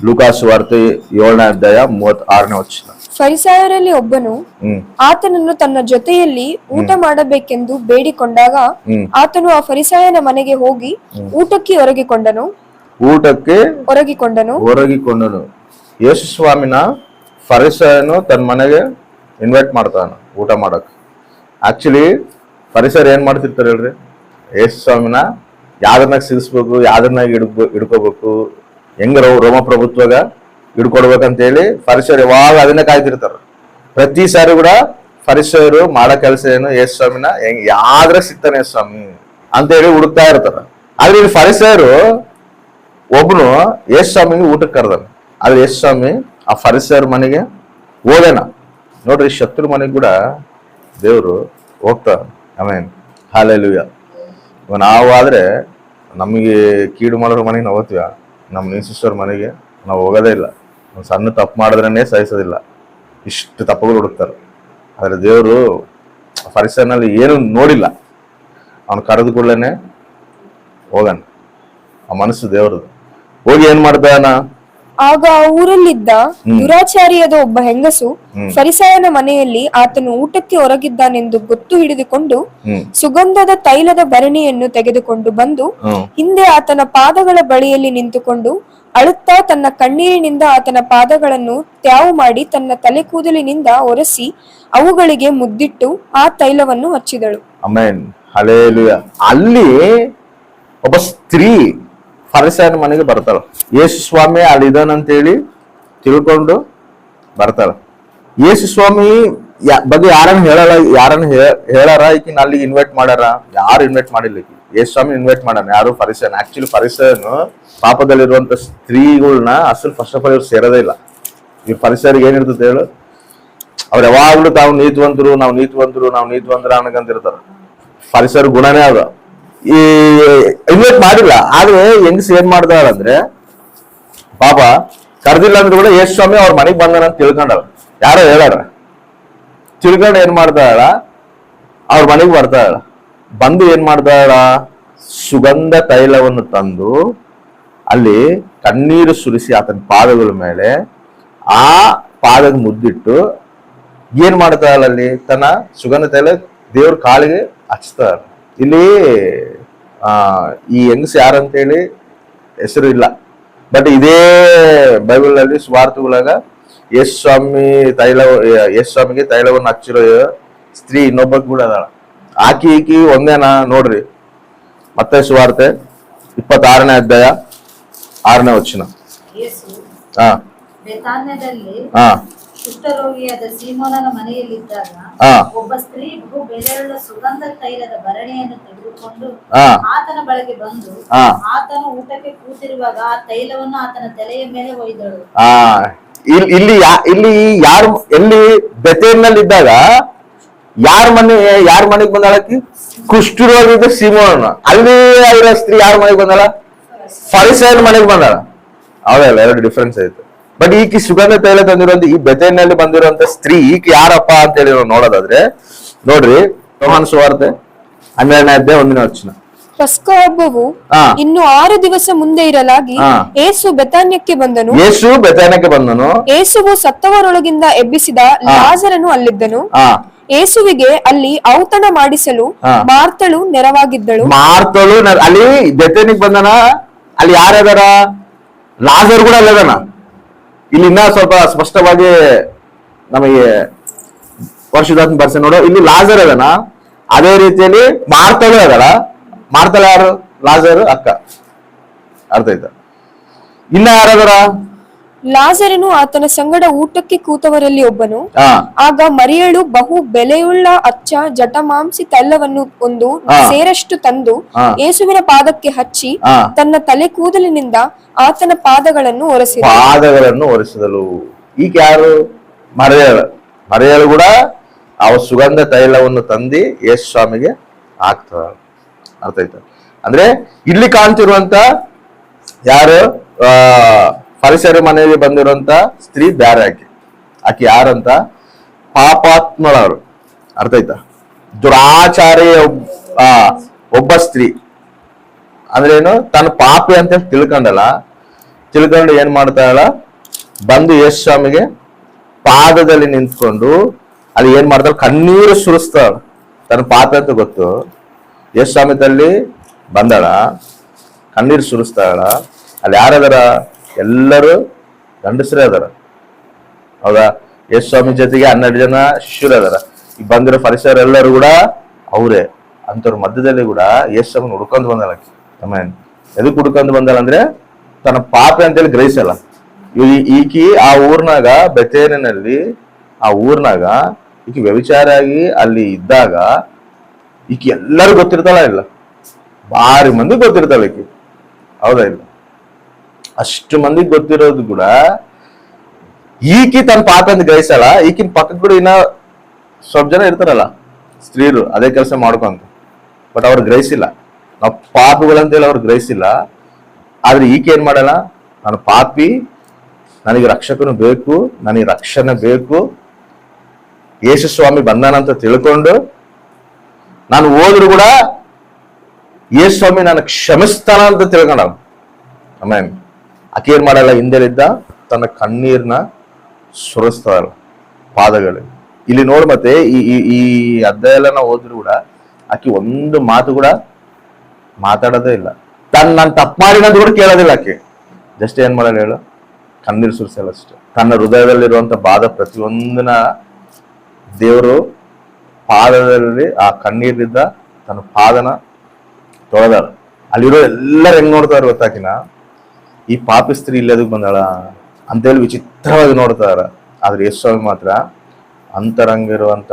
Lucas ವಾರ್ತೆ ಏಳನೇ ಅಧ್ಯಾಯ ಮೂವತ್ ಆರನೇ ವಚನ. ಫರಿಸಾಯರಲ್ಲಿ ಒಬ್ಬನು ಆತನನ್ನು ತನ್ನ ಜೊತೆಯಲ್ಲಿ ಊಟ ಮಾಡಬೇಕೆಂದು ಬೇಡಿಕೊಂಡಾಗ ಆತನು ಆ ಫರಿಸಾಯನ ಮನೆಗೆ ಹೋಗಿ ಊಟಕ್ಕೆ ಒರಗಿಕೊಂಡನು. ಊಟಕ್ಕೆ ಒರಗಿಕೊಂಡನು. ಹೊರಗಿಕೊಂಡನು ಯೇಸು ಸ್ವಾಮಿನ ಫರಿಸಾಯನು ತನ್ನ ಮನೆಗೆ ಇನ್ವೈಟ್ ಮಾಡ್ತಾನ ಊಟ ಮಾಡಕ್ ಆಕ್ಚುಲಿ ಪರಿಸರ ಏನ್ ಮಾಡ್ತಿರ್ತಾರೆ ಹೇಳ್ರಿ? ಯೇಸು ಸ್ವಾಮಿನ ಯಾವ್ದನ್ನಾಗ ಸಿಗಿಸ್ಬೇಕು ಯಾವ್ದನ್ನಾಗ ಹಿಡ್ಕೊ ಹಿಡ್ಕೋಬೇಕು ಹೆಂಗ ರೋಮ ಪ್ರಭುತ್ವಾಗ ಹಿಡ್ಕೊಡ್ಬೇಕಂತೇಳಿ ಫರಿಸರ್ ಯಾವಾಗ ಅದನ್ನೇ ಕಾಯ್ತಿರ್ತಾರ. ಪ್ರತಿ ಸಾರಿ ಕೂಡ ಫರಿಸರು ಮಾಡೋ ಕೆಲಸ ಏನು? ಯೇಸು ಸ್ವಾಮಿನ ಹೆಂಗ್ ಯಾವ್ದ್ರ ಸಿಗ್ತಾನೆ ಸ್ವಾಮಿ ಅಂತ ಹೇಳಿ ಹುಡುಕ್ತಾ ಇರ್ತಾರ. ಆದ್ರೆ ಇಲ್ಲಿ ಫರಿಸರು ಒಬ್ನು ಯೇಸು ಸ್ವಾಮಿಗೆ ಊಟಕ್ಕೆ ಕರೆದಾನ ಆದ್ರೆ ಯೇಸು ಸ್ವಾಮಿ ಆ ಫರಿಸರ್ ಮನೆಗೆ ಹೋದೇನ. ನೋಡ್ರಿ ಶತ್ರು ಮನೆಗೆ ಕೂಡ ದೇವರು ಹೋಗ್ತಾ ಆಮೇನ್. ಹಾಲೆಲುಯ್ಯ ನಾವು ಆದ್ರೆ ನಮಗೆ ಕೀಡು ಮಾಡೋರ ಮನೆಗೆ ನಾವು ಹೋಗ್ತೀವ? ನಮ್ಮ ನಿಸಿಸ್ಟರ್ ಮನೆಗೆ ನಾವು ಹೋಗೋದೇ ಇಲ್ಲ. ಒಂದು ಸಣ್ಣ ತಪ್ಪು ಮಾಡಿದ್ರೇ ಸಹಿಸೋದಿಲ್ಲ. ಇಷ್ಟು ತಪ್ಪುಗಳು ಹುಡುಕ್ತಾರೆ. ಆದರೆ ದೇವರು ಫರಿಸನಲ್ಲಿ ಏನು ನೋಡಿಲ್ಲ. ಅವನು ಕರೆದು ಕೂಡಲೇ ಹೋಗಣ. ಆ ಮನಸ್ಸು ದೇವರದು ಹೋಗಿ ಏನು ಮಾಡ್ತಾನ ಆಗ ಆ ಊರಲ್ಲಿದ್ದ ದುರಾಚಾರಿಯಾದ ಒಬ್ಬ ಹೆಂಗಸು ಫರಿಸಾಯನ ಮನೆಯಲ್ಲಿ ಆತನು ಊಟಕ್ಕೆ ಹೊರಗಿದ್ದಾನೆಂದು ಗೊತ್ತು ಹಿಡಿದುಕೊಂಡು ಸುಗಂಧದ ತೈಲದ ಭರಣಿಯನ್ನು ತೆಗೆದುಕೊಂಡು ಬಂದು ಹಿಂದೆ ಆತನ ಪಾದಗಳ ಬಳಿಯಲ್ಲಿ ನಿಂತುಕೊಂಡು ಅಳುತ್ತಾ ತನ್ನ ಕಣ್ಣೀರಿನಿಂದ ಆತನ ಪಾದಗಳನ್ನು ತ್ಯಾವು ಮಾಡಿ ತನ್ನ ತಲೆ ಕೂದಲಿನಿಂದ ಒರೆಸಿ ಅವುಗಳಿಗೆ ಮುದ್ದಿಟ್ಟು ಆ ತೈಲವನ್ನು ಹಚ್ಚಿದಳು. ಅಲ್ಲಿ ಒಬ್ಬ ಸ್ತ್ರೀ ಫರಿಸಾಯನ ಮನೆಗೆ ಬರ್ತಾಳ. ಯೇಸು ಸ್ವಾಮಿ ಅಲ್ಲಿ ಇದಾನಂತೇಳಿ ತಿಳ್ಕೊಂಡು ಬರ್ತಾಳ. ಯೇಸು ಸ್ವಾಮಿ ಬಗ್ಗೆ ಯಾರನ್ನ ಹೇಳಲ್ಲ, ಯಾರನ್ನ ಹೇಳಾರ? ಈಕಿನ ಅಲ್ಲಿಗೆ ಇನ್ವೈಟ್ ಮಾಡ್ಯಾರ? ಯಾರು ಇನ್ವೈಟ್ ಮಾಡಿಲ್ಲ ಈಕಿ? ಯೇಸು ಸ್ವಾಮಿ ಇನ್ವೈಟ್ ಮಾಡ್ಯಾನ? ಯಾರು ಫರಿಸನ್ ಆಕ್ಚುಲಿ ಪರಿಸರನು ಪಾಪದಲ್ಲಿರುವಂತ ಸ್ತ್ರೀಗಳನ್ನ ಅಸಲು ಫಸ್ಟ್ ಆಫ್ ಆಲ್ ಇವ್ರು ಸೇರೋದೇ ಇಲ್ಲ. ಈ ಪರಿಸರಿಗೆ ಏನಿರ್ತದೆ ಹೇಳು? ಅವ್ರು ಯಾವಾಗ್ಲೂ ತಾವು ನೀತಿವಂತರು, ನಾವು ನೀತಿವಂತರು, ನಾವು ನೀತಿವಂತರ ಅನ್ಕಂತಿರ್ತಾರ ಪರಿಸರ ಗುಣನೇ ಅದ. ಈ ಇನ್ವೈಟ್ ಮಾಡಿಲ್ಲ. ಆದ್ರೆ ಹೆಂಗ್ಸ್ ಏನ್ ಮಾಡ್ತಾಳ ಅಂದ್ರೆ, ಪಾಪ, ಕರ್ದಿಲ್ಲ ಅಂದ್ರೆ ಕೂಡ ಯೇಸು ಸ್ವಾಮಿ ಅವ್ರ ಮನೆಗ್ ಬಂದಾರ ಅಂತ ತಿಳ್ಕೊಂಡಳ ಯಾರೋ ಹೇಳಾರ ತಿಳ್ಕೊಂಡು ಏನ್ ಮಾಡ್ತಾಳ ಅವ್ರ ಮನೆಗ್ ಬರ್ತಾಳ ಬಂದು ಏನ್ ಮಾಡ್ತಾಳ ಸುಗಂಧ ತೈಲವನ್ನು ತಂದು ಅಲ್ಲಿ ಕಣ್ಣೀರು ಸುರಿಸಿ ಆತನ ಪಾದಗಳ ಮೇಲೆ ಆ ಪಾದದ ಮುದ್ದಿಟ್ಟು ಏನ್ ಮಾಡ್ತಾಳ ಅಲ್ಲಿ? ತನ್ನ ಸುಗಂಧ ತೈಲ ದೇವ್ರ ಕಾಲಿಗೆ ಹಚ್ತಾಳ ಇಲ್ಲಿ ಈ ಹೆಂಗಸ್ ಯಾರಂತೇಳಿ ಹೆಸರು ಇಲ್ಲ. ಬಟ್ ಇದೇ ಬೈಬಲ್ನಲ್ಲಿ ಸ್ವಾರ್ಥಗಳಾಗ ಯೇಸು ಸ್ವಾಮಿ ತೈಲ ಯಶ್ ಸ್ವಾಮಿಗೆ ತೈಲವನ್ನು ಹಚ್ಚಿರೋ ಸ್ತ್ರೀ ಇನ್ನೊಬ್ಬ ಕೂಡ ಅದಾಳ. ಆಕಿ ಈಕಿ ಒಂದೇನಾ ನೋಡ್ರಿ. ಮತ್ತೆ ಸುವಾರ್ತೆ ಇಪ್ಪತ್ತಾರನೇ ಅಧ್ಯಾಯ ಆರನೇ ವಚನ. ಹಾ. ಹಾ. ಕುಷ್ಠರೋಗಿಯಾದ ಸೀಮೋನನ ಮನೆಯಲ್ಲಿದ್ದಾಗ ಒಬ್ಬ ಸ್ತ್ರೀ ಬೆಲೆಯುಳ್ಳ ಸುಗಂಧ ತೈಲದ ಭರಣಿಯನ್ನು ತೆಗೆದುಕೊಂಡು ಆತನ ಬಳಿಗೆ ಬಂದು ಆತನು ಊಟಕ್ಕೆ ಕೂತಿರುವಾಗ ಆ ತೈಲವನ್ನು ಆತನ ತಲೆಯ ಮೇಲೆ ಒಯ್ದಳು. ಇಲ್ಲಿ ಇಲ್ಲಿ ಯಾರು ಎಲ್ಲಿ ಬೆತೇನಲ್ಲಿ ಇದ್ದಾಗ ಯಾರ ಮನೆ ಯಾರ ಮನೆಗೆ ಬಂದಾಳಕಿ ಕುಷ್ಠರೋಗಿದ್ದ ಸೀಮೋನ ಅಲ್ಲಿ ಅವರ ಸ್ತ್ರೀ ಯಾರ ಮನೆಗೆ ಬಂದಾಳ? ಫರಿಸಾಯನ ಮನೆಗೆ ಬಂದಾಳ. ಹೌದಲ್ಲ ಎರಡು ಡಿಫ್ರೆನ್ಸ್ ಐತೆ. ಬಟ್ ಈಕೆ ಸುಗಂಧ ತೈಲ ತಂದಿರುವಂತ ಈ ಬೆತೆನಲ್ಲಿ ಬಂದಿರುವಂತ ಸ್ತ್ರೀ ಈಕಿ ಯಾರಪ್ಪ ಅಂತ ಹೇಳಿ ನಾವು ನೋಡೋದಾದ್ರೆ ನೋಡ್ರಿ ಯೋಹಾನ್ ಸುವಾರ್ತೆ ಹನ್ನೆರಡನೇ ಅಧ್ಯಾಯ ಒಂದಿನ ವಚನ ಪಸ್ಕ ಹಬ್ಬವು ಇನ್ನು ಆರು ದಿವಸ ಮುಂದೆ ಇರಲಾಗಿ. ಏಸು ಬೆತಾನ್ಯಕ್ಕೆ ಬಂದನು. ಏಸು ಬೆತಾನ್ಯಕ್ಕೆ ಬಂದನು. ಏಸುವು ಸತ್ತವರೊಳಗಿಂದ ಎಬ್ಬಿಸಿದ ಲಾಜರನು ಅಲ್ಲಿದ್ದನು. ಏಸುವಿಗೆ ಅಲ್ಲಿ ಔತಣ ಮಾಡಿಸಲು ಮಾರ್ತಳು ನೆರವಾಗಿದ್ದಳು. ಮಾರ್ತಳು ಅಲ್ಲಿ ಬೆತನಿಗೆ ಬಂದನ? ಅಲ್ಲಿ ಯಾರ್ಯಾರ ಲಾಜರ್ ಕೂಡ ಅಲ್ಲದನ? ಇಲ್ಲಿ ಇನ್ನ ಸ್ವಲ್ಪ ಸ್ಪಷ್ಟವಾಗಿ ನಮಗೆ ವರ್ಷದಾತ್ಮ ಬರ್ಸ ನೋಡು. ಇಲ್ಲಿ ಲಾಜರ್ ಅದನ. ಅದೇ ರೀತಿಯಲ್ಲಿ ಮಾರ್ತಳು ಅದಳ. ಮಾರ್ತಳ ಯಾರು? ಲಾಜರ್ ಅಕ್ಕ. ಅರ್ಥ ಆಯ್ತಾ? ಇನ್ನ ಯಾರದರ ಲಾಜರನು ಆತನ ಸಂಗಡ ಊಟಕ್ಕೆ ಕೂತವರಲ್ಲಿ ಒಬ್ಬನು. ಆಗ ಮರಿಯಳು ಬಹು ಬೆಲೆಯುಳ್ಳ ಅಚ್ಚ ಜಟಮಾಂಸಿ ತೈಲವನ್ನು ಒಂದು ಸೇರಷ್ಟು ತಂದು. ಯೇಸುವಿನ ಪಾದಕ್ಕೆ ಹಚ್ಚಿ ತನ್ನ ತಲೆ ಕೂದಲಿನಿಂದ ಆತನ ಪಾದಗಳನ್ನು ಒರೆಸಿದ ಪಾದಗಳನ್ನು ಒರೆಸಿದಳು. ಈಗ ಯಾರು? ಮರೆಯಳು. ಮರೆಯಳು ಕೂಡ ಅವ ಸುಗಂಧ ತೈಲವನ್ನು ತಂದಿ ಯೇಸು ಸ್ವಾಮಿಗೆ ಹಾಕ್ತಾಳ. ಅರ್ಥ ಆಯ್ತಾ? ಅಂದ್ರೆ ಇಲ್ಲಿ ಕಾಣ್ತಿರುವಂತ ಯಾರು? ಆ ಪರಿಸರ ಮನೆಯಲ್ಲಿ ಬಂದಿರುವಂತ ಸ್ತ್ರೀ ಬ್ಯಾರೆ ಆಕೆ. ಆಕೆ ಯಾರಂತ? ಪಾಪಾತ್ಮಳವರು. ಅರ್ಥ ಆಯ್ತಾ? ದುರಾಚಾರಿ ಒಬ್- ಒಬ್ಬ ಸ್ತ್ರೀ. ಅಂದ್ರೆ ಏನು? ತನ್ನ ಪಾಪಿ ಅಂತ ತಿಳ್ಕೊಂಡಲ್ಲ. ತಿಳ್ಕೊಂಡು ಏನ್ ಮಾಡ್ತಾಳ ಬಂದು ಯಶ್ ಸ್ವಾಮಿಗೆ ಪಾದದಲ್ಲಿ ನಿಂತ್ಕೊಂಡು ಅಲ್ಲಿ ಏನ್ ಮಾಡ್ತಾಳ? ಕಣ್ಣೀರು ಸುರಿಸ್ತಾಳ. ತನ್ನ ಪಾಪ ಅಂತ ಗೊತ್ತು. ಯೇಸು ಸ್ವಾಮಿದಲ್ಲಿ ಬಂದಾಳ. ಕಣ್ಣೀರು ಸುರಿಸ್ತಾಳ. ಅಲ್ಲಿ ಯಾರದಾರ ಎಲ್ಲರೂ ಗಂಡಸರೇ ಅದಾರ. ಹೌದಾ? ಯಶ್ ಸ್ವಾಮಿ ಜೊತೆಗೆ ಹನ್ನೆರಡು ಜನ ಶಿಷ್ಯರು ಅದಾರ. ಈ ಬಂದಿರೋ ಪರಿಸರ ಎಲ್ಲರೂ ಕೂಡ ಅವರೇ. ಅಂಥವ್ರ ಮಧ್ಯದಲ್ಲಿ ಕೂಡ ಯಶ್ ಸ್ವಾಮಿ ಹುಡ್ಕೊಂಡು ಬಂದಲ್ಲ ತಮ್ಮ ಎದಕ್ ಹುಡ್ಕೊಂಡು ಬಂದಲ್ಲ ಅಂದ್ರೆ ತನ್ನ ಪಾಪ ಅಂತೇಳಿ ಗ್ರಹಿಸಲ್ಲ. ಈಕಿ ಆ ಊರ್ನಾಗ ಬೆತೇರಿನಲ್ಲಿ ಆ ಊರ್ನಾಗ ಈಕಿ ವ್ಯವಿಚಾರಾಗಿ ಅಲ್ಲಿ ಇದ್ದಾಗ ಈಕಿ ಎಲ್ಲರೂ ಗೊತ್ತಿರ್ತಾಳ ಇಲ್ಲ? ಭಾರಿ ಮಂದಿ ಗೊತ್ತಿರ್ತಾಳ ಈಕಿ. ಹೌದಾ ಇಲ್ಲ? ಅಷ್ಟು ಮಂದಿಗೆ ಗೊತ್ತಿರೋದು ಕೂಡ ಈಕಿ ತನ್ನ ಪಾಪ ಅಂತ ಗ್ರಹಿಸಲ್ಲ ಈಕಿನ ಪಕ್ಕದ ಕೂಡ ಇನ್ನ ಸ್ವಲ್ಪ ಜನ ಇರ್ತಾರಲ್ಲ ಸ್ತ್ರೀರು ಅದೇ ಕೆಲಸ ಮಾಡ್ಕೊಂತ ಬಟ್ ಅವ್ರು ಗ್ರಹಿಸಿಲ್ಲ ನಾವು ಪಾಪಿಗಳಂತೇಳಿ ಅವ್ರು ಗ್ರಹಿಸಿಲ್ಲ ಆದ್ರೆ ಈಕೆ ಏನ್ ಮಾಡಲ್ಲ ನಾನು ಪಾಪಿ ನನಗೆ ರಕ್ಷಕನು ಬೇಕು ನನಗೆ ರಕ್ಷಣೆ ಬೇಕು ಯೇಸು ಸ್ವಾಮಿ ಬಂದಾನಂತ ತಿಳ್ಕೊಂಡು ನಾನು ಹೋದ್ರು ಕೂಡ ಯೇಸು ಸ್ವಾಮಿ ನಾನು ಕ್ಷಮಿಸ್ತಾನ ಅಂತ ತಿಳ್ಕೊಂಡ ಆಮೇನ್ ಏನ್ ಮಾಡಲ್ಲ ಹಿಂದೆಲಿದ್ದ ತನ್ನ ಕಣ್ಣೀರ್ನ ಸುರಿಸ್ತಾರ ಪಾದಗಳು ಇಲ್ಲಿ ನೋಡ್ ಮತ್ತೆ, ಈ ಈ ಈ ಎಲ್ಲ ನಾವು ಓದ್ರು ಕೂಡ ಆಕಿ ಒಂದು ಮಾತು ಕೂಡ ಮಾತಾಡೋದೇ ಇಲ್ಲ. ತನ್ನ ನಾನು ತಪ್ಪು ಮಾಡಿದಂತ ಕೂಡ ಕೇಳೋದಿಲ್ಲ ಆಕೆ. ಜಸ್ಟ್ ಏನ್ ಮಾಡಲ್ಲ ಹೇಳು? ಕಣ್ಣೀರು ಸುರಿಸಲ್ಲ ಅಷ್ಟೇ. ತನ್ನ ಹೃದಯದಲ್ಲಿರುವಂತ ಬಾಧ ಪ್ರತಿಯೊಂದನ ದೇವರು ಪಾದದಲ್ಲಿ ಆ ಕಣ್ಣೀರಿದ್ದ ತನ್ನ ಪಾದನ ತೊಳೆದಾರ ಅಲ್ಲಿರೋ ಎಲ್ಲರೂ ಹೆಂಗ್ ನೋಡ್ತಾರ ಗೊತ್ತಾಕಿನ ಈ ಪಾಪ ಸ್ತ್ರೀ ಇಲ್ಲದಕ್ಕೆ ಬಂದಾಳ ಅಂತೇಳಿ ವಿಚಿತ್ರವಾಗಿ ನೋಡ್ತಾರ. ಆದ್ರೆ ಯೇಸು ಮಾತ್ರ ಅಂತರಂಗ ಇರುವಂತ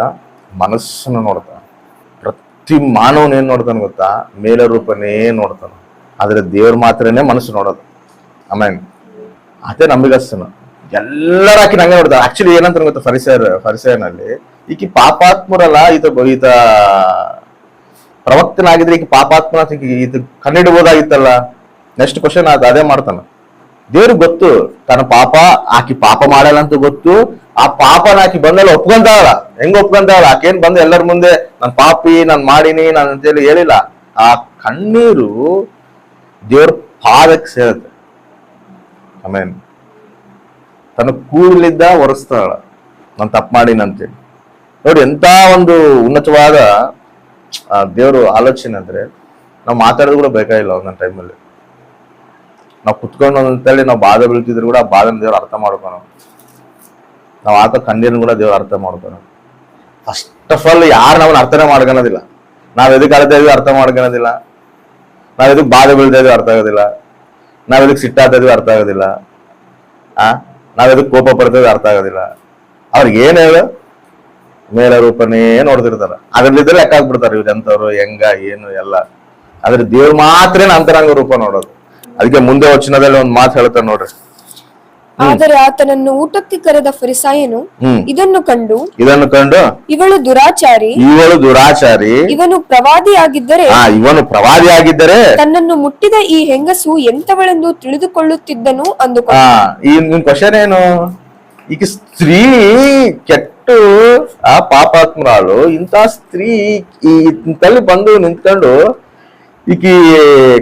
ಮನಸ್ಸನ್ನು ನೋಡ್ತಾನ. ಪ್ರತಿ ಮಾನವನ ಏನ್ ನೋಡ್ತಾನ ಗೊತ್ತಾ? ಮೇಲ ರೂಪನೇ ನೋಡ್ತಾನ. ಆದ್ರೆ ದೇವ್ರ ಮಾತ್ರನೇ ಮನಸ್ಸು ನೋಡೋದು. ಆಮೇಲೆ ಅದೇ ನಂಬಿಗಸ್ತನು. ಎಲ್ಲರ ಆಕಿ ನಂಗೆ ನೋಡ್ತಾರೆ ಆಕ್ಚುಲಿ ಏನಂತ ಗೊತ್ತಾ ಫರಿಸರ್ ಫರಿಸರ್ನಲ್ಲಿ ಈಕಿ ಪಾಪಾತ್ಮರಲ್ಲ, ಈತ ಈತ ಪ್ರವಕ್ತನಾಗಿದ್ರೆ ಈಕೆ ಪಾಪಾತ್ಮನ ಈತ ಕಂಡಿಡ್ಬೋದಾಗಿತ್ತಲ್ಲ ನೆಕ್ಸ್ಟ್ ಕ್ವಶನ್ ಅದು ಅದೇ ಮಾಡ್ತಾನ. ದೇವ್ರಿಗೆ ಗೊತ್ತು, ತನ್ನ ಪಾಪ ಆಕಿ ಪಾಪ ಮಾಡಲ್ಲ ಅಂತ ಗೊತ್ತು, ಆ ಪಾಪನ ಆಕಿ ಬಂದಲ್ಲ ಒಪ್ಕೊಂತಾಳ. ಹೆಂಗ್ ಒಪ್ಕೊಂತಾಳ? ಆಕೇನ್ ಬಂದ ಎಲ್ಲರ ಮುಂದೆ ನಾನು ಪಾಪಿ, ನಾನು ಮಾಡೀನಿ, ನಾನು ಅಂತೇಳಿ ಹೇಳಿಲ್ಲ. ಆ ಕಣ್ಣೀರು ದೇವ್ರ ಪಾದಕ್ಕೆ ಸೇರುತ್ತೆ. ಆಮೇನ್ ತನ್ನ ಕೂದಲಿದ್ದ ಒರೆಸ್ತಾಳ. ನಾನು ತಪ್ಪು ಮಾಡೀನಿ ಅಂತೇಳಿ. ನೋಡಿ ಎಂತ ಒಂದು ಉನ್ನತವಾದ ದೇವ್ರ ಆಲೋಚನೆ ಅಂದ್ರೆ ನಾವು ಮಾತಾಡೋದು ಕೂಡ ಬೇಕಾಗಿಲ್ಲ ಒಂದೊಂದು ಟೈಮಲ್ಲಿ ನಾವು ಕುತ್ಕೊಂಡು ಅಂತೇಳಿ ನಾವು ಬಾಧೆ ಬೀಳ್ತಿದ್ರು ಕೂಡ ಆ ಬಾಧೆನ ದೇವ್ರು ಅರ್ಥ ಮಾಡ್ಕೊಳ ನಾವು ಆತ ಕಣ್ಣೀರ್ನ ಕೂಡ ದೇವ್ರು ಅರ್ಥ ಮಾಡ್ಕೊಳ ಫಸ್ಟ್ ಆಫ್ ಆಲ್ ಯಾರು ನಾವು ಅರ್ಥನೇ ಮಾಡ್ಕೊಳೋದಿಲ್ಲ. ನಾವು ಎದಕ್ಕೆ ಅಳ್ತಾ ಇದೀವಿ ಅರ್ಥ ಮಾಡ್ಕೊಳೋದಿಲ್ಲ. ನಾವು ಎದಕ್ಕೆ ಬಾಧೆ ಬೀಳ್ತಾ ಇದೀವಿ ಅರ್ಥ ಆಗೋದಿಲ್ಲ. ನಾವು ಎದಕ್ಕೆ ಸಿಟ್ಟಾಗ್ತಾ ಇದೀವಿ ಅರ್ಥ ಆಗೋದಿಲ್ಲ. ಆ? ನಾವು ಎದಕ್ಕೆ ಕೋಪ ಪಡ್ತಾ ಅರ್ಥ ಆಗೋದಿಲ್ಲ. ಅವ್ರಿಗೆ ಏನು ಹೇಳು? ಮೇಲ ರೂಪನೇ ನೋಡ್ತಿರ್ತಾರ. ಅದ್ರಲ್ಲಿದ್ರೆ ಲೆಕ್ಕ ಹಾಕ್ಬಿಡ್ತಾರೆ ಇವ್ರು ಎಂತವ್ರು ಹೆಂಗ, ಏನು, ಎಲ್ಲ. ಆದ್ರೆ ದೇವ್ರು ಮಾತ್ರ ಅಂತರಂಗ ರೂಪ ನೋಡೋದು. ಅದಕ್ಕೆ ಮುಂದೆ ವಚನದಲ್ಲಿ ಒಂದ್ ಮಾತು ಹೇಳ್ತಾರೆ ನೋಡ್ರಿ. ಆದರೆ ಆತನನ್ನು ಊಟಕ್ಕೆ ಕರೆದ ಫರಿಸಾಯನು ಇದನ್ನು ಕಂಡು ಇದನ್ನು ಕಂಡು ಇವಳು ದುರಾಚಾರಿ. ಇವಳು ದುರಾಚಾರಿ. ಇವನು ಪ್ರವಾದಿಯಾಗಿದ್ದರೆ ಆ ಇವನು ಪ್ರವಾದಿ ಆಗಿದ್ದರೆ ತನ್ನನ್ನು ಮುಟ್ಟಿದ ಈ ಹೆಂಗಸು ಎಂತವಳೆಂದು ತಿಳಿದುಕೊಳ್ಳುತ್ತಿದ್ದನು ಅಂದು ಈ ನಿಮ್ ಕ್ವಶನ್ ಏನು? ಈಗ ಸ್ತ್ರೀ ಕೆಟ್ಟು ಆ ಪಾಪಾತ್ಮರಾಳು ಇಂತ ಸ್ತ್ರೀ ಈ ತಲ್ಲಿ ಬಂದು ನಿಂತ್ಕೊಂಡು ಈಕಿ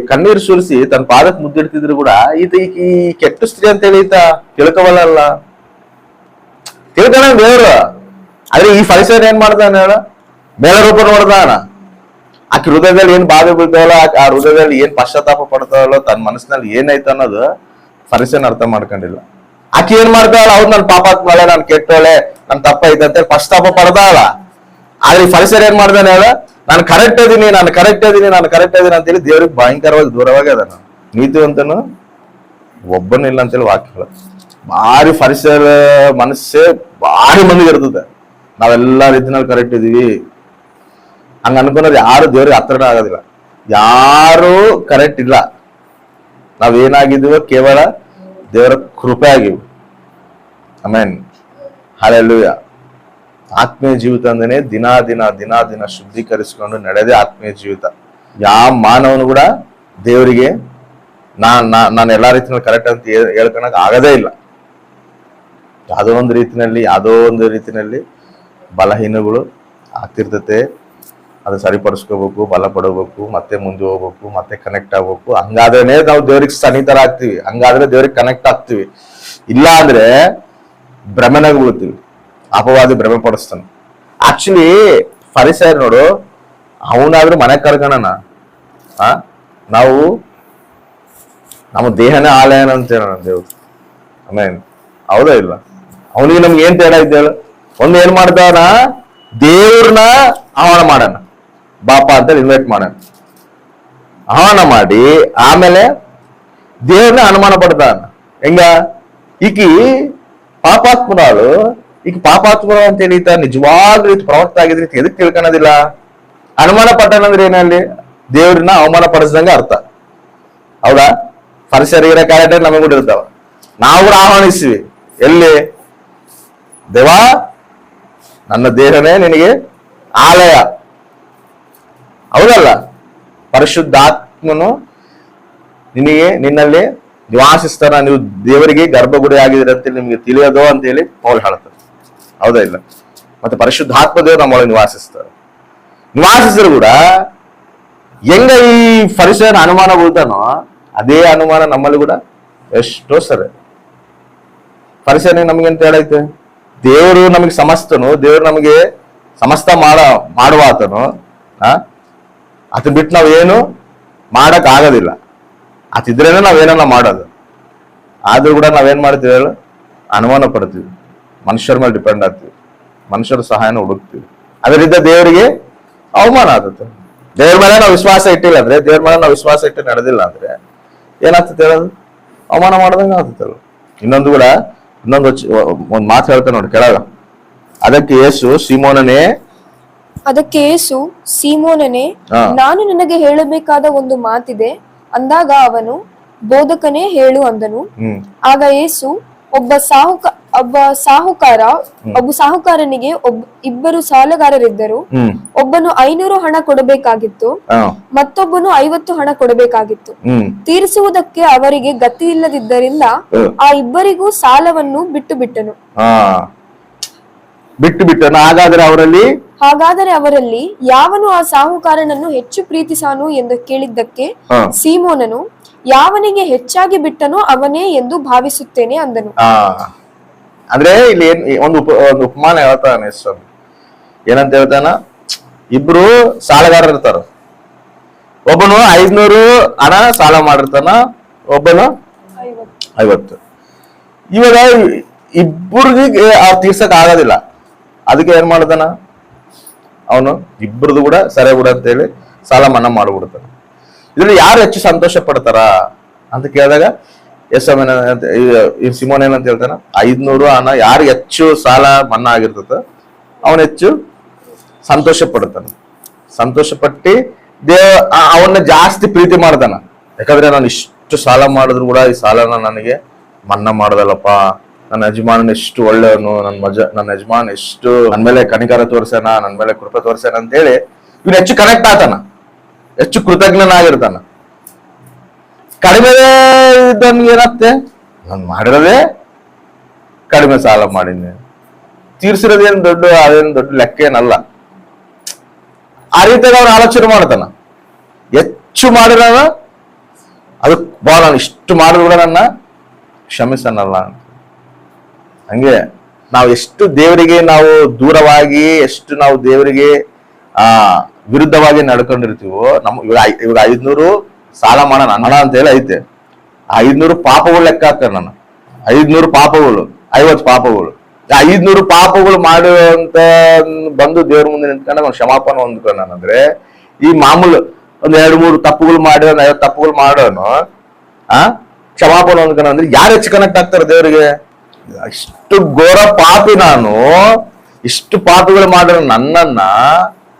ಕಣ್ಣೀರ್ ಸುರಿಸಿ ತನ್ನ ಪಾದಕ್ಕೆ ಮುದ್ದಿಡ್ತಿದ್ರು ಕೂಡ ಈತ ಈಕಿ ಕೆಟ್ಟ ಸ್ತ್ರೀ ಅಂತೇಳಿ ಈತ ತಿಳ್ಕೊವಲ್ಲ ತಿಳ್ಕೊಳ ದೇವ್ರು ಆದ್ರೆ ಈ ಫಲಿಸರ್ ಏನ್ ಮಾಡ್ತಾನೆ ಹೇಳ? ಬೇರೆ ರೂಪ ನೋಡ್ದಾನ. ಆಕಿ ಹೃದಯದಲ್ಲಿ ಏನ್ ಬಾಧೆ ಬೀಳ್ತಾವಲ್ಲ ಆ ಹೃದಯದಲ್ಲಿ ಏನ್ ಪಶ್ಚಾತ್ತಾಪ ಪಡ್ತಾವಲ್ಲ ತನ್ನ ಮನಸ್ಸಿನಲ್ಲಿ ಏನೈತ ಅನ್ನೋದು ಫರಿಸನ್ ಅರ್ಥ ಮಾಡ್ಕೊಂಡಿಲ್ಲ. ಆಕೆ ಏನ್ ಮಾಡ್ತಾಳ ಅವ್ರು ನನ್ ಪಾಪಾತ್ಮಳೆ ನಾನು ಕೆಟ್ಟೋಳೆ, ನನ್ ತಪ್ಪೈತೆ ಅಂತೇಳಿ ಪಶ್ಚಾತ್ತಾಪ ಪಡ್ದಾಳ. ಆದ್ರೆ ಈ ಫರಿಸರ್ ಏನ್ ಮಾಡ್ದಾನೆ ಹೇಳ? ನಾನು ಕರೆಕ್ಟ್ ಇದೀನಿ ನಾನು ಕರೆಕ್ಟ್ ಇದೀನಿ ನಾನು ಕರೆಕ್ಟ್ ಇದೀನಿ ಅಂತೇಳಿ ದೇವ್ರಿಗೆ ಭಯಂಕರವಾಗಿ ದೂರವಾಗಿ ಅದಾನ ನೀತಿವಂತನು ಒಬ್ಬನಿಲ್ಲ ಅಂತೇಳಿ ವಾಕ್ಯ ಹೇಳುತ್ತೆ. ಭಾರಿ ಪರಿಸರ ಮನಸ್ಸೇ ಭಾರಿ ಮಂದಿಗೆ ಇರ್ತದೆ. ನಾವೆಲ್ಲ ರೀತಿನಲ್ಲಿ ಕರೆಕ್ಟ್ ಇದೀವಿ. ಹಂಗ ಅನ್ಕೊಂಡ್ರೆ ಯಾರು ದೇವ್ರಿಗೆ ಹತ್ರನೇ ಆಗೋದಿಲ್ಲ. ಯಾರು ಕರೆಕ್ಟ್ ಇಲ್ಲ. ನಾವೇನಾಗಿದ್ದೀವೋ ಕೇವಲ ದೇವರ ಕೃಪೆ ಆಗಿವಿ. ಆಮೇನ್ ಹಳೆಲ್ಲೂಯ ಆತ್ಮೀಯ ಜೀವಿತ ಅಂದ್ರೆ ದಿನಾ ದಿನ ದಿನಾ ದಿನ ಶುದ್ಧೀಕರಿಸಿಕೊಂಡು ನಡೆದೇ ಆತ್ಮೀಯ ಜೀವಿತ. ಯಾವ ಮಾನವನು ಕೂಡ ದೇವರಿಗೆ ನಾನ್ ನಾನು ಎಲ್ಲಾ ರೀತಿಯಲ್ಲಿ ಕರೆಕ್ಟ್ ಅಂತ ಹೇಳ್- ಹೇಳ್ಕೊಳಕ್ ಆಗದೇ ಇಲ್ಲ. ಯಾವುದೋ ಒಂದು ರೀತಿನಲ್ಲಿ, ಯಾವುದೋ ಒಂದು ರೀತಿನಲ್ಲಿ ಬಲಹೀನಗಳು ಆಗ್ತಿರ್ತತೆ. ಅದು ಸರಿಪಡಿಸ್ಕೋಬೇಕು, ಬಲ ಪಡಬೇಕು, ಮತ್ತೆ ಮುಂದೆ ಹೋಗ್ಬೇಕು, ಮತ್ತೆ ಕನೆಕ್ಟ್ ಆಗ್ಬೇಕು. ಹಂಗಾದ್ರೆ ನಾವು ದೇವ್ರಿಗೆ ಸನ್ನಿಹಿತರ ಆಗ್ತೀವಿ ಹಂಗಾದ್ರೆ ದೇವ್ರಿಗೆ ಕನೆಕ್ಟ್ ಆಗ್ತೀವಿ. ಇಲ್ಲ ಅಂದ್ರೆ ಭ್ರಮೆನಾಗ ಬೀಳ್ತೀವಿ. ಅಪವಾದಿ ಭ್ರಮೆ ಪಡಿಸ್ತಾನೆ. ಆಕ್ಚುಲಿ ಫರಿಸಾಯರ್ ನೋಡು, ಅವನಾದ್ರೂ ಮನೆ ಕರ್ಕಣನ? ಆ? ನಾವು, ನಮ್ಮ ದೇಹನೇ ಆಲಯನ ಅಂತ ಹೇಳೋಣ ದೇವ್ರು. ಹೌದಾ ಇಲ್ಲ? ಅವನಿಗೆ ನಮ್ಗೆ ಏನ್ ತೇಡ ಇದ್ದೇಳು ಒಂದ್ ಏನ್ ಮಾಡ್ತಾನ? ದೇವ್ರನ್ನ ಆಹ್ವಾನ ಮಾಡೋಣ ಬಾಪ ಅಂತ ಇನ್ವೈಟ್ ಮಾಡೋಣ ಆಹ್ವಾನ ಮಾಡಿ, ಆಮೇಲೆ ದೇವ್ರನ್ನ ಅನುಮಾನ ಪಡ್ತಾನ. ಹೆಂಗ? ಈಕಿ ಪಾಪಾತ್ಮರಾಳು ಈಗ ಪಾಪಾತ್ಮರು ಅಂತ ಹೇಳಿ ನಿಜವಾಗ್ಲೂ ಇದು ಪ್ರವಕ್ತ ಆಗಿದ್ರೆ ಎದಕ್ ತಿಳ್ಕೊಳೋದಿಲ್ಲ? ಅನುಮಾನ ಪಟ್ಟಣಂದ್ರೆ ಏನಲ್ಲಿ ದೇವ್ರನ್ನ ಅವಮಾನ ಪಡಿಸಿದಂಗ ಅರ್ಥ. ಹೌದಾ? ಪರಿಸರ ಕ್ಯಾರೆಕ್ಟರ್ ನಮಗೆ ಇರ್ತಾವ. ನಾವು ಕೂಡ ಆಹ್ವಾನಿಸ್ತೀವಿ. ಎಲ್ಲಿ? ದೇವಾ, ನನ್ನ ದೇಹನೇ ನಿನಗೆ ಆಲಯ. ಹೌದಲ್ಲ? ಪರಿಶುದ್ಧಾತ್ಮನು ನಿನಗೆ ನಿನ್ನಲ್ಲಿ ನಿವಾಸಿಸ್ತಾನ. ನೀವು ದೇವರಿಗೆ ಗರ್ಭಗುಡಿ ಆಗಿದ್ರೆ ಅಂತ ನಿಮ್ಗೆ ತಿಳಿಯೋದು ಅಂತ ಹೇಳಿ ಪೌಲ್ ಹೇಳ್ತಾರೆ ಹೌದಾ ಇಲ್ಲ? ಮತ್ತೆ ಪರಿಶುದ್ಧಾತ್ಮ ದೇವರು ನಮ್ಮೊಳಗೆ ನಿವಾಸಿಸ್ತಾರೆ. ನಿವಾಸಿಸಿದ್ರು ಕೂಡ ಹೆಂಗ ಈ ಪರಿಸರ ಅನುಮಾನ ಬೀಳ್ತಾನೋ ಅದೇ ಅನುಮಾನ ನಮ್ಮಲ್ಲಿ ಕೂಡ ಎಷ್ಟೋ ಸರಿ. ಪರಿಸರ ನಮ್ಗೆಂತ ಹೇಳೈತೆ? ದೇವರು ನಮಗೆ ಸಮಸ್ತನು, ದೇವರು ನಮಗೆ ಸಮಸ್ತ ಮಾಡ, ಮಾಡುವ ಆತನು ಅತ್ ಬಿಟ್ಟು ನಾವು ಏನು ಮಾಡಕ್ ಆಗೋದಿಲ್ಲ ಅತಿದ್ರೇನೆ ನಾವೇನನ್ನ ಮಾಡೋದು. ಆದ್ರೂ ಕೂಡ ನಾವೇನ್ ಮಾಡ್ತೀವಿ ಹೇಳು? ಅನುಮಾನ ಪಡ್ತೀವಿ. ಮನುಷ್ಯರ ಮೇಲೆ ಡಿಪೆಂಡ್ ಆಗ್ತೀವಿ. ಮನುಷ್ಯರ ಸಹಾಯನ ಹುಡುಕ್ತೀವಿ. ಅದರಿಂದ ದೇವರಿಗೆ ಅವಮಾನ ಆಗುತ್ತೆ. ದೇವ್ರ ಮೇಲೆ ನಾವು ವಿಶ್ವಾಸ ಇಟ್ಟಿಲ್ಲ ಅಂದ್ರೆ ದೇವ್ರ ಮೇಲೆ ನಾವು ವಿಶ್ವಾಸ ಇಟ್ಟು ನಡೆದಿಲ್ಲ ಅಂದ್ರೆ ಏನಾಗ್ತದೆ ಹೇಳೋದು ಅವಮಾನ ಮಾಡ್ದಂಗೆ ಆಗುತ್ತೆ ಇನ್ನೊಂದು ಕೂಡ ಇನ್ನೊಂದು ಒಂದ್ ಮಾತು ಹೇಳ್ತಾನೆ ನೋಡಿ ಕೆಳಗ ಅದಕ್ಕೆ ಯೇಸು ಸೀಮೋನನೇ ಅದಕ್ಕೆ ಏಸು ಸೀಮೋನನೇ ನಾನು ನಿನಗೆ ಹೇಳಬೇಕಾದ ಒಂದು ಮಾತಿದೆ. ಅಂದಾಗ ಅವನು ಬೋಧಕನೇ ಹೇಳು ಅಂದನು. ಆಗ ಏಸು ಒಬ್ಬ ಸಾಹುಕ ಒಬ್ಬ ಸಾಹುಕಾರ ಒಬ್ಬ ಸಾಹುಕಾರನಿಗೆ ಒಬ್ಬ ಇಬ್ಬರು ಸಾಲಗಾರರಿದ್ದರು. ಒಬ್ಬನು ಐನೂರು ಹಣ ಕೊಡಬೇಕಾಗಿತ್ತು. ಮತ್ತೊಬ್ಬನು ಐವತ್ತು ಹಣ ಕೊಡಬೇಕಾಗಿತ್ತು. ತೀರಿಸುವುದಕ್ಕೆ ಅವರಿಗೆ ಗತಿ ಇಲ್ಲದಿದ್ದರಿಂದ ಆ ಇಬ್ಬರಿಗೂ ಸಾಲವನ್ನು ಬಿಟ್ಟು ಬಿಟ್ಟನು. ಬಿಟ್ಟು ಬಿಟ್ಟನು. ಹಾಗಾದ್ರೆ ಅವರಲ್ಲಿ? ಹಾಗಾದರೆ ಅವರಲ್ಲಿ ಯಾವನು ಆ ಸಾಹುಕಾರನನ್ನು ಹೆಚ್ಚು ಪ್ರೀತಿಸಾನು ಎಂದು ಕೇಳಿದ್ದಕ್ಕೆ ಸೀಮೋನನು ಯಾವನಿಗೆ ಹೆಚ್ಚಾಗಿ ಬಿಟ್ಟನೋ ಅವನೇ ಎಂದು ಭಾವಿಸುತ್ತೇನೆ ಅಂದನು. ಅಂದ್ರೆ ಇಲ್ಲಿ ಏನ್ ಒಂದು ಉಪ ಒಂದು ಉಪಮಾನ ಹೇಳ್ತಾನೆ ಸ್ವಾಮಿ ಏನಂತ ಹೇಳ್ತಾನ? ಇಬ್ರು ಸಾಲಗಾರರು ಇರ್ತಾರ. ಒಬ್ಬನು ಐದ್ನೂರು ಹಣ ಸಾಲ ಮಾಡಿರ್ತಾನ, ಒಬ್ಬನು ಐವತ್ತು. ಇವಾಗ ಇಬ್ಬರಿಗೆ ಆ ತೀರ್ಸಕ್ ಆಗೋದಿಲ್ಲ. ಅದಕ್ಕೆ ಏನ್ ಮಾಡ್ತಾನ? ಅವನು ಇಬ್ಬರದು ಕೂಡ ಸರಿ ಬಿಡ ಅಂತ ಹೇಳಿ ಸಾಲ ಮನ್ನಾ ಮಾಡ್ಬಿಡ್ತಾನೆ. ಇದ್ರಲ್ಲಿ ಯಾರು ಹೆಚ್ಚು ಸಂತೋಷ ಪಡ್ತಾರ ಅಂತ ಕೇಳಿದಾಗ ಎಸ್ ಎಂ ಈ ಸಿಮೋನ್ ಏನಂತ ಹೇಳ್ತಾನ? ಐದ್ನೂರು ಹಣ, ಯಾರು ಹೆಚ್ಚು ಸಾಲ ಮನ್ನಾ ಆಗಿರ್ತದ ಅವನ ಹೆಚ್ಚು ಸಂತೋಷ ಪಡ್ತಾನೆ ಸಂತೋಷ ಪಟ್ಟಿ ದೇವ ಅವನ್ನ ಜಾಸ್ತಿ ಪ್ರೀತಿ ಮಾಡ್ತಾನ. ಯಾಕಂದ್ರೆ ನಾನು ಇಷ್ಟು ಸಾಲ ಮಾಡಿದ್ರು ಕೂಡ ಈ ಸಾಲನ ನನಗೆ ಮನ್ನಾ ಮಾಡ್ದಲ್ಲಪ್ಪ. ನನ್ನ ಯಜಮಾನನ ಎಷ್ಟು ಒಳ್ಳೆಯವನು ನನ್ನ ಮಜ, ನನ್ನ ಯಜಮಾನ್ ಎಷ್ಟು ನನ್ನ ಮೇಲೆ ಕಣಿಕಾರ ತೋರ್ಸ್ಯಾನ ನನ್ನ ಮೇಲೆ ಕೃಪೆ ತೋರ್ಸ್ಯಾನ ಅಂತೇಳಿ ಇವನು ಹೆಚ್ಚು ಕನೆಕ್ಟ್ ಆತಾನ ಹೆಚ್ಚು ಕೃತಜ್ಞನಾಗಿರ್ತಾನ. ಕಡಿಮೆ ಇದ್ದವನ್ಗೆ ಏನಾಗ್ತೆ? ನಾನು ಮಾಡಿರೋದೇ ಕಡಿಮೆ ಸಾಲ ಮಾಡಿದ್ದೆ ತೀರ್ಸಿರೋದೇನು ದೊಡ್ಡ, ಅದೇನು ದೊಡ್ಡ ಲೆಕ್ಕ ಏನಲ್ಲ. ಆ ರೀತಿಯಾಗಿ ಅವ್ನು ಆಲೋಚನೆ ಮಾಡ್ತಾನ. ಹೆಚ್ಚು ಮಾಡಿರೋನು ಅದು ಬಾ ನಾನು ಇಷ್ಟು ಮಾಡಿದ್ರು ಕೂಡ ನನ್ನ ಕ್ಷಮಿಸನಲ್ಲ ಹಂಗೆ ನಾವು ಎಷ್ಟು ದೇವರಿಗೆ ನಾವು ದೂರವಾಗಿ, ಎಷ್ಟು ನಾವು ದೇವರಿಗೆ, ಆ, ವಿರುದ್ಧವಾಗಿ ನಡ್ಕೊಂಡಿರ್ತೀವೋ ನಮ್ ಇವಾಗ ಇವಾಗ ಐದ್ನೂರು ಸಾಲ ಮಾಡೋಣ ಅನ್ನೋಣ ಅಂತ ಹೇಳಿ ಐತೆ. ಐದ್ನೂರು ಪಾಪಗಳು ಲೆಕ್ಕ ಹಾಕ್ತಾರೆ ನಾನು ಐದ್ನೂರು ಪಾಪಗಳು, ಐವತ್ತು ಪಾಪಗಳು. ಐದ್ನೂರು ಪಾಪಗಳು ಮಾಡುವಂತ ಬಂದು ದೇವ್ರ ಮುಂದೆ ನಿಂತ್ಕೊಂಡು ಅವ್ನು ಹೊಂದ್ಕೊಂಡು ನಾನು. ಅಂದ್ರೆ ಈ ಮಾಮೂಲು ಒಂದ್ ಎರಡು ಮೂರು ತಪ್ಪುಗಳು ಒಂದ್ ಐವತ್ತು ತಪ್ಪುಗಳು ಮಾಡೋನು ಆ ಕ್ಷಮಾಪನ ಹೊಂದ್ಕೊಂಡ ಅಂದ್ರೆ ಯಾರು ಹೆಚ್ಚು ಕನೆಕ್ಟ್ ಆಗ್ತಾರೆ ದೇವರಿಗೆ? ಇಷ್ಟು ಘೋರ ಪಾಪಿ ನಾನು. ಇಷ್ಟು ಪಾಪಗಳು ಮಾಡಿರೋ ನನ್ನನ್ನ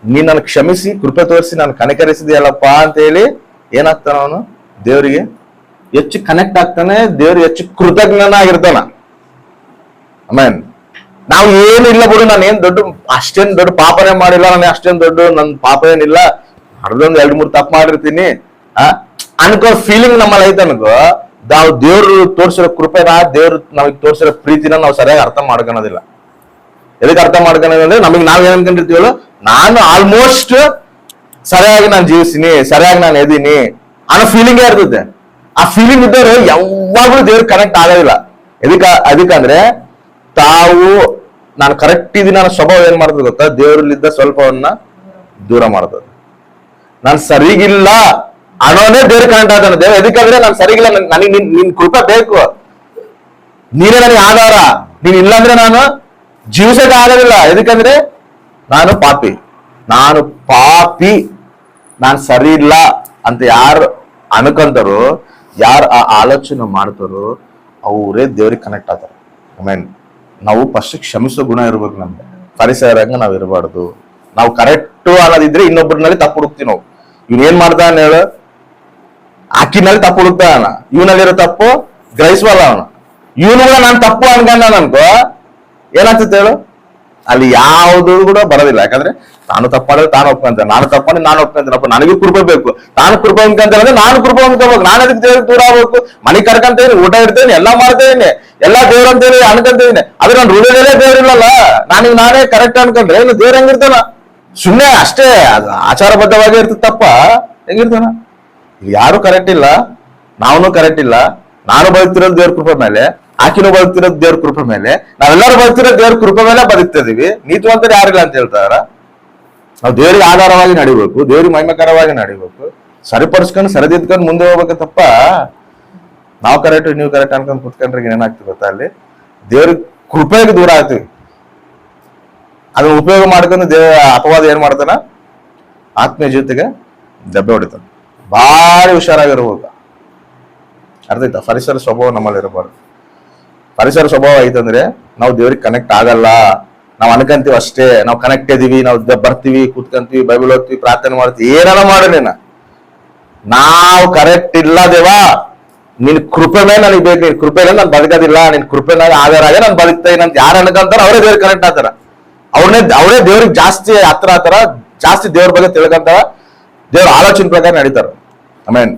ನೀ ನನ್ ಕ್ಷಮಿಸಿ, ಕೃಪೆ ತೋರಿಸಿ, ನಾನು ಕನಕರಿಸಿದೆಯಲ್ಲಪ್ಪ ಅಂತ ಹೇಳಿ ಏನಾಗ್ತಾನ ಅವನು? ದೇವರಿಗೆ ಹೆಚ್ಚು ಕನೆಕ್ಟ್ ಆಗ್ತಾನೆ ದೇವ್ರಿಗೆ ಹೆಚ್ಚು ಕೃತಜ್ಞನಾಗಿರ್ತಾನ. ಆಮೇನ್ ನಾವು ಏನು ಇಲ್ಲ ಬಿಡು, ನಾನು ಏನ್ ದೊಡ್ಡ, ಅಷ್ಟೇನ್ ದೊಡ್ಡ ಪಾಪನೇ ಮಾಡಿಲ್ಲ, ನಾನು ಅಷ್ಟೇನ್ ದೊಡ್ಡ, ನನ್ ಪಾಪ ಏನಿಲ್ಲ. ಅರ್ಧೊಂದು ಎರಡು ಮೂರು ತಪ್ಪು ಮಾಡಿರ್ತೀನಿ. ಅನ್ಕೋ ಫೀಲಿಂಗ್ ನಮ್ಮಲ್ಲಿ ಐತೆ ನಾವು ದೇವ್ರು ತೋರಿಸಿರೋ ಕೃಪೆನ, ದೇವ್ರು ನಮಗೆ ತೋರಿಸಿರೋ ಪ್ರೀತಿನ ನಾವು ಸರಿಯಾಗಿ ಅರ್ಥ ಮಾಡ್ಕೊಳೋದಿಲ್ಲ. ಎದಕ್ಕೆ ಅರ್ಥ ಮಾಡ್ಕೊಳೋದಂದ್ರೆ ನಮಗೆ ನಾವ್ ಏನ್ ಅನ್ಕೊಂಡಿರ್ತೀವಲ್ಲ, ನಾನು ಆಲ್ಮೋಸ್ಟ್ ಸರಿಯಾಗಿ ನಾನು ಜೀವಿಸ್ತೀನಿ, ಸರಿಯಾಗಿ ನಾನು ಎದೀನಿ ಅನ್ನೋ ಫೀಲಿಂಗೇ ಇರ್ತದೆ. ಆ ಫೀಲಿಂಗ್ ಇದ್ದವರು ಯಾವಾಗ್ಲೂ ದೇವ್ರ ಕನೆಕ್ಟ್ ಆಗೋದಿಲ್ಲ. ಎದಕ್ಕ, ಅದಕ್ಕಂದ್ರೆ ತಾವು, ನಾನು ಕರೆಕ್ಟ್ ಇದೀನಿ ನನ್ನ ಸ್ವಭಾವ ಏನ್ ಮಾಡ್ತದೆ ಗೊತ್ತಾ? ದೇವರಲ್ಲಿದ್ದ ಸ್ವಲ್ಪವನ್ನ ದೂರ ಮಾಡ್ತದೆ. ನಾನು ಸರಿಗಿಲ್ಲ ಅನ್ನೋನೇ ದೇವ್ರ ಕನೆಕ್ಟ್ ಆಗ್ತಾನೆ. ದೇವ್ರ ಎದಕ್ಕಂದ್ರೆ ನಾನು ಸರಿಗಿಲ್ಲ, ನನ್- ನನಗೆ ನಿನ್ ನಿನ್ ಕೃಪ ಬೇಕು. ನೀನೇ ನನಗೆ ಆಧಾರ. ನೀನ್ ಇಲ್ಲಾಂದ್ರೆ ನಾನು ಜೀವಿಸಕ್ಕೆ ಆಗೋದಿಲ್ಲ. ಎದಕ್ಕಂದ್ರೆ ನಾನು ಪಾಪಿ. ನಾನು ಪಾಪಿ, ನಾನು ಸರಿ ಇಲ್ಲ ಅಂತ ಯಾರು ಅನ್ಕೊಂತಾರೋ ಯಾರು ಆ ಆಲೋಚನೆ ಮಾಡ್ತಾರೋ, ಅವರೇ ದೇವ್ರಿಗೆ ಕನೆಕ್ಟ್ ಆಗ್ತಾರೆ. ಐ ಮೀನ್ ನಾವು ಫಸ್ಟ್ ಕ್ಷಮಿಸೋ ಗುಣ ಇರ್ಬೇಕು ನಮ್ಗೆ. ಪರಿಸರಂಗ ನಾವು ಇರಬಾರ್ದು. ನಾವು ಕರೆಕ್ಟ್ ಅನ್ನೋದಿದ್ರೆ ಇನ್ನೊಬ್ಬರಲ್ಲಿ ತಪ್ಪು ಹುಡುಕ್ತೀವಿ ನಾವು. ಇವ್ನ ಏನ್ ಮಾಡ್ತಾನೆ ಹೇಳು? ಆಕಿನಲ್ಲಿ ತಪ್ಪು ಹುಡುಕ್ತಾನ ಇವನಲ್ಲಿರೋ ತಪ್ಪು ಗ್ರಹಿಸಬಲ್ಲ ಅವನು. ಇವನು ಕೂಡ ನಾನು ತಪ್ಪು ಅನ್ಕೊಂಡ ಅನ್ಕೋ ಏನಾಗ್ತದೆ ಹೇಳು? ಅಲ್ಲಿ ಯಾವುದು ಕೂಡ ಬರೋದಿಲ್ಲ. ಯಾಕಂದ್ರೆ ನಾನು ತಪ್ಪಾದ್ರೆ ತಾನು ಒಪ್ಕೊಂತ ನಾನು ತಪ್ಪು ಮಾಡಿ ನಾನು ಒಪ್ಕೊಂತಾನಪ್ಪ ನನಗೆ ಕೃಪೆ ಬೇಕು. ನಾನು ಕೃಪ ಅಂದ್ರೆ ನಾನು ಕೃಪೆ ಅನ್ಕೋಬೇಕು ನಾನು ಅದಕ್ಕೆ ದೇವ್ರಿಗೆ ದೂರ ಆಗ್ಬೇಕು. ಮನೆ ಕರ್ಕಂತೇನೆ ಊಟ ಇಡ್ತೇನೆ, ಎಲ್ಲಾ ಮಾಡ್ತೇನೆ ಎಲ್ಲಾ ದೇವ್ರ ಅಂತೇಳಿ ಅನ್ಕೊಂತೇನೆ ಆದ್ರೆ ನಾನು ಹೃದಯದಲ್ಲೇ ದೇವ್ರಿಲ್ಲಲ್ಲ ನಾನೀಗ ನಾನೇ ಕರೆಕ್ಟ್ ಅನ್ಕೊಂಡ್ರೆ ಇನ್ನು ದೇವ್ರ ಹೆಂಗಿರ್ತಾನ ಸುಮ್ಮನೆ ಅಷ್ಟೇ, ಅದು ಆಚಾರಬದ್ಧವಾಗಿ ಇರ್ತದೆ ತಪ್ಪ. ಹೆಂಗಿರ್ತಾನ ಯಾರು ಕರೆಕ್ಟ್ ಇಲ್ಲ. ನಾವನು ಕರೆಕ್ಟ್ ಇಲ್ಲ. ನಾನು ಬದುಕ್ತಿರೋದು ದೇವ್ರ ಕೃಪೆ ಮೇಲೆ. ಆಕಿನೂ ಬದುಕ್ತಿರೋದು ದೇವ್ರ ಕೃಪೆ ಮೇಲೆ. ನಾವೆಲ್ಲರೂ ಬದುಕ್ತಿರೋದು ದೇವ್ರ ಕೃಪೆ ಮೇಲೆ ಬದುಕ್ತಿದೀವಿ ನೀತಿವಂತರು ಯಾರಿಲ್ಲ ಅಂತ ಹೇಳ್ತಾರ ನಾವು ದೇವರಿಗೆ ಆಧಾರವಾಗಿ ನಡಿಬೇಕು, ದೇವ್ರಿಗೆ ಮಹಿಮಕರವಾಗಿ ನಡಿಬೇಕು. ಸರಿಪಡಿಸ್ಕೊಂಡು, ಸರಿದಿದ್ಕೊಂಡು ಮುಂದೆ ಹೋಗ್ಬೇಕು ತಪ್ಪ. ನಾವು ಕರೆಕ್ಟ್ ನೀವು ಕರೆಕ್ಟ್ ಅನ್ಕೊಂಡು ಕುತ್ಕೊಂಡ್ರೆ ಏನಾಗ್ತದೆ ಗೊತ್ತಾ ಅಲ್ಲಿ? ದೇವ್ರ ಕೃಪೆಗೆ ದೂರ ಆಗ್ತೀವಿ. ಅದನ್ನ ಉಪಯೋಗ ಮಾಡ್ಕೊಂಡು ದೇವ, ಅಪವಾದ ಏನ್ ಮಾಡ್ತಾನ? ಆತ್ಮೀಯ ಜೊತೆಗೆ ದೆಬ್ಬೆ ಹೊಡಿತಾನೆ. ಭಾರಿ ಹುಷಾರಾಗಿರ್ಬೇಕು. ಅರ್ಥ ಆಯ್ತಾ? ಪರಿಸರ ಸ್ವಭಾವ ನಮ್ಮಲ್ಲಿ ಇರಬಾರ್ದು ಪರಿಸರ ಸ್ವಭಾವ ಐತಂದ್ರೆ ನಾವು ದೇವ್ರಿಗೆ ಕನೆಕ್ಟ್ ಆಗಲ್ಲ. ನಾವು ಅನ್ಕಂತೀವಿ ಅಷ್ಟೇ. ನಾವು ಕನೆಕ್ಟ್ ಇದೀವಿ, ನಾವು ಬರ್ತೀವಿ, ಕೂತ್ಕಂತೀವಿ ಬೈಬಲ್ ಓದ್ತೀವಿ, ಪ್ರಾರ್ಥನೆ ಮಾಡ್ತೀವಿ ಏನಾರ ಮಾಡು ನೀನ ನಾವು ಕರೆಕ್ಟ್ ಇಲ್ಲ ದೇವಾ ನಿನ್ ಕೃಪೆ ಮೇಲೆ ನನಗೆ ಬೇಕು, ನಿನ್ ಕೃಪೆ ನಾನು ಬದುಕೋದಿಲ್ಲ, ನಿನ್ ಕೃಪೆ ಮೇಲೆ ಆಧಾರ ನಾನು ಬದುಕ್ತಾ ಅಂತ ಯಾರು ಅನ್ಕೊಂತಾರ ಅವರೇ ದೇವ್ರಿಗೆ ಕನೆಕ್ಟ್ ಆಗ್ತಾರ. ಅವ್ರನ್ನೇ ಅವರೇ ದೇವ್ರಿಗೆ ಜಾಸ್ತಿ ಹತ್ರ ಆತರ, ಜಾಸ್ತಿ ದೇವ್ರ ಬಗ್ಗೆ ತಿಳ್ಕೊಂತಾರ, ದೇವ್ರ ಆಲೋಚನೆ ಪ್ರಕಾರ ನಡೀತಾರ. I mean